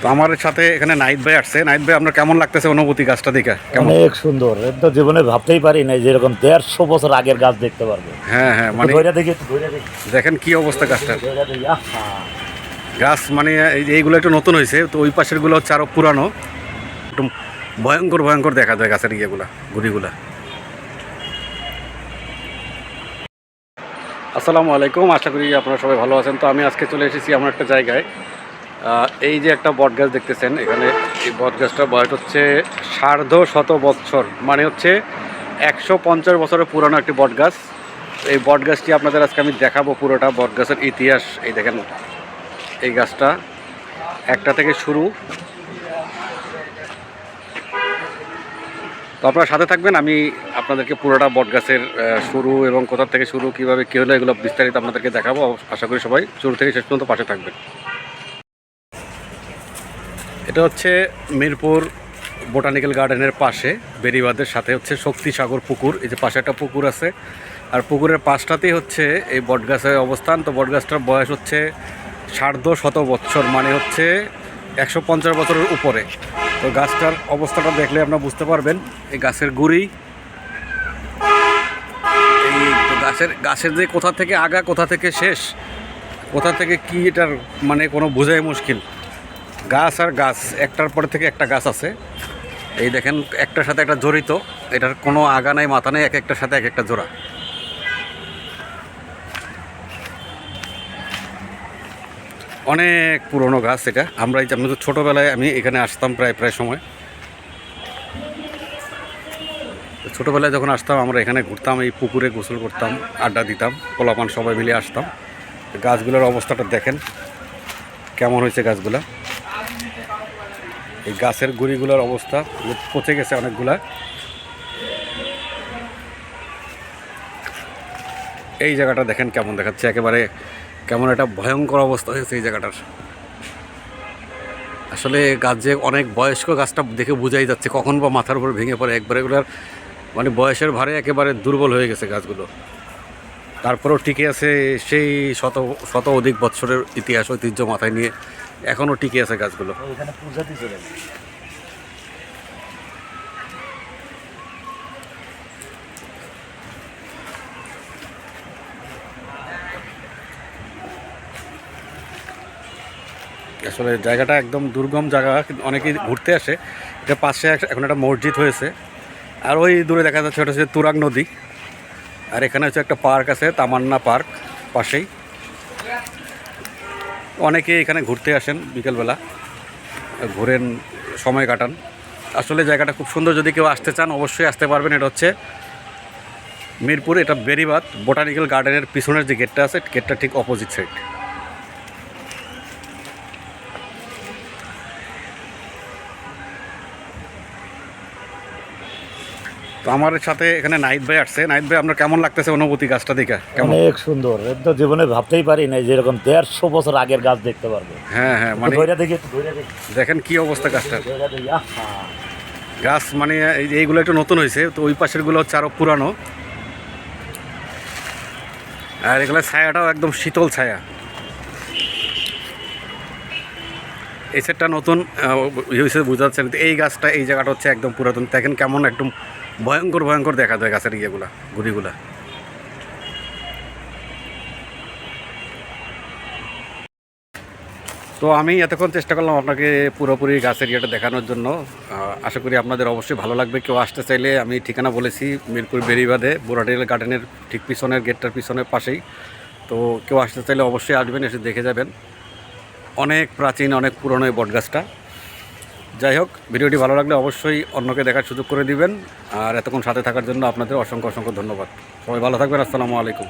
তো আমার সাথে এখানে নাইট ভাই আসছে। নাইট ভাই আপনার কেমন লাগতেছে অনুভূতি গাছটা দেখে? কেমন? অনেক সুন্দর। এটা জীবনে ভাবতেই পারি না যেরকম দেড়শো বছর আগের গাছ দেখতে পারব। হ্যাঁ হ্যাঁ মানে ধৈর্য দেখি ধৈর্য দেখি। দেখেন কি অবস্থা গাছটার ধৈর্য দেখি আহা। গাছ মানে এই এইগুলো একটু নতুন হয়েছে তো ওই পাশেরগুলো হচ্ছে আরও পুরানো। একটু ভয়ঙ্কর ভয়ঙ্কর দেখা যায় গাছের ইয়েগুলা গুড়িগুলা। আসসালামু আলাইকুম আশা করি আপনারা সবাই ভালো আছেন। তো আমি আজকে চলে এসেছি আমার একটা জায়গায়। এই যে একটা বট গাছ দেখতেছেন, এখানে এই বট গাছটার বয়স হচ্ছে সার্ধ শত বৎসর মানে হচ্ছে একশো পঞ্চাশ বছরের পুরানো একটি বট গাছ। এই বট গাছটি আপনাদের আজকে আমি দেখাবো পুরোটা বট গাছের ইতিহাস। এই দেখেন, এই গাছটা একটা থেকে শুরু। তো আপনারা সাথে থাকবেন, আমি আপনাদেরকে পুরোটা বট গাছের শুরু এবং কোথা থেকে শুরু, কীভাবে কী হলো, এগুলো বিস্তারিত আপনাদেরকে দেখাবো। আশা করি সবাই শুরু থেকে শেষ পর্যন্ত পাশে থাকবেন। এটা হচ্ছে মিরপুর বোটানিক্যাল গার্ডেনের পাশে, বেরিবাদের সাথে হচ্ছে শক্তি সাগর পুকুর। এই যে পাশে একটা পুকুর আছে, আর পুকুরের পাশটাতেই হচ্ছে এই বটগাছের অবস্থান। তো বটগাছটার বয়স হচ্ছে সার্ধ শত বৎসর মানে হচ্ছে একশো পঞ্চাশ বছরের উপরে। তো গাছটার অবস্থাটা দেখলে আপনারা বুঝতে পারবেন, এই গাছের গুড়ি। এই গাছের গাছের যে কোথা থেকে আগা, কোথা থেকে শেষ, কোথা থেকে কি এটার মানে কোনো বোঝাই মুশকিল। গাছ আর গাছ, একটার পরে থেকে একটা গাছ আছে। এই দেখেন, একটার সাথে একটা জড়িত, এটার কোনো আগা নাই, মাথা নেই, এক একটার সাথে এক একটা জোড়া। অনেক পুরনো গাছ এটা। আমরা এই আমি তো ছোটোবেলায় আমি এখানে আসতাম প্রায় প্রায় সময়। ছোটোবেলায় যখন আসতাম, আমরা এখানে ঘুরতাম, এই পুকুরে গোসল করতাম, আড্ডা দিতাম, পোলাপান সবাই মিলে আসতাম। গাছগুলোর অবস্থাটা দেখেন, কেমন হয়েছে গাছগুলা। এই গাছের গুড়িগুলোর অবস্থা পচে গেছে অনেকগুলা। এই জায়গাটা দেখেন কেমন দেখাচ্ছে, একেবারে কেমন একটা ভয়ঙ্কর অবস্থা হয়েছে এই জায়গাটার। আসলে গাছ যে অনেক বয়স্ক গাছটা দেখে বোঝাই যাচ্ছে, কখন বা মাথার উপর ভেঙে পড়ে। একবারে এগুলোর মানে বয়সের ভারে একেবারে দুর্বল হয়ে গেছে গাছগুলো। তারপরেও টিকে আছে সেই শত শত অধিক বৎসরের ইতিহাস, ঐতিহ্য মাথায় নিয়ে এখনও টিকে আছে গাছগুলো। ওইখানে পূজা আসলে জায়গাটা একদম দুর্গম জায়গা অনেকেই ঘুরতে আসে। এটা পাশে এখন একটা মসজিদ হয়েছে। আর ওই দূরে দেখা যাচ্ছে ওটা হচ্ছে তুরাগ নদী। আর এখানে হচ্ছে একটা পার্ক আছে তামান্না পার্ক পাশেই। অনেকে এখানে ঘুরতে আসেন বিকেলবেলা, ঘুরেন, সময় কাটান। আসলে জায়গাটা খুব সুন্দর, যদি কেউ আসতে চান, অবশ্যই আসতে পারবেন। এটা হচ্ছে মিরপুর, এটা বেরিবাদ বোটানিক্যাল গার্ডেনের পিছনের যে গেটটা আছে, গেটটা ঠিক অপোজিট সাইড তো আমার সাথে এখানে নাইট ভাই আসছে। নাইট ভাই আপনার কেমন লাগতেছে অনুভূতি গাছটা দেখে? অনেক সুন্দর। তো জীবনে ভাবতেই পারি না যেরকম দেড়শো বছর আগের গাছ দেখতে পারব। হ্যাঁ হ্যাঁ মানে দেখি দেখেন কি অবস্থা আহা। গাছ মানে এইগুলো একটু নতুন হয়েছে তো ওই পাশেরগুলো হচ্ছে আরও পুরানো। আর এগুলো ছায়াটাও একদম শীতল ছায়া। এই সেটটা নতুন হয়েছে বোঝা যাচ্ছে। এই গাছটা এই জায়গাটা হচ্ছে একদম পুরাতন। দেখেন কেমন একদম ভয়ঙ্কর ভয়ঙ্কর দেখা যায় গাছের ইয়েগুলা, গুড়িগুলা। তো আমি এতক্ষণ চেষ্টা করলাম আপনাকে পুরোপুরি গাছের ইয়েটা দেখানোর জন্য। আশা করি আপনাদের অবশ্যই ভালো লাগবে। কেউ আসতে চাইলে আমি ঠিকানা বলেছি, মিরপুর বেরিবাদে বোরাটেল গার্ডেনের ঠিক পিছনের, গেটটার পিছনের পাশেই। তো কেউ আসতে চাইলে অবশ্যই আসবেন, এসে দেখে যাবেন। অনেক প্রাচীন, অনেক পুরনো এই বটগাছটা। যাই হোক, ভিডিওটি ভালো লাগলে অবশ্যই অন্যকে দেখার সুযোগ করে দিবেন। আর এতক্ষণ সাথে থাকার জন্য আপনাদের অসংখ্য অসংখ্য ধন্যবাদ। সবাই ভালো থাকবেন, আসসালামু আলাইকুম।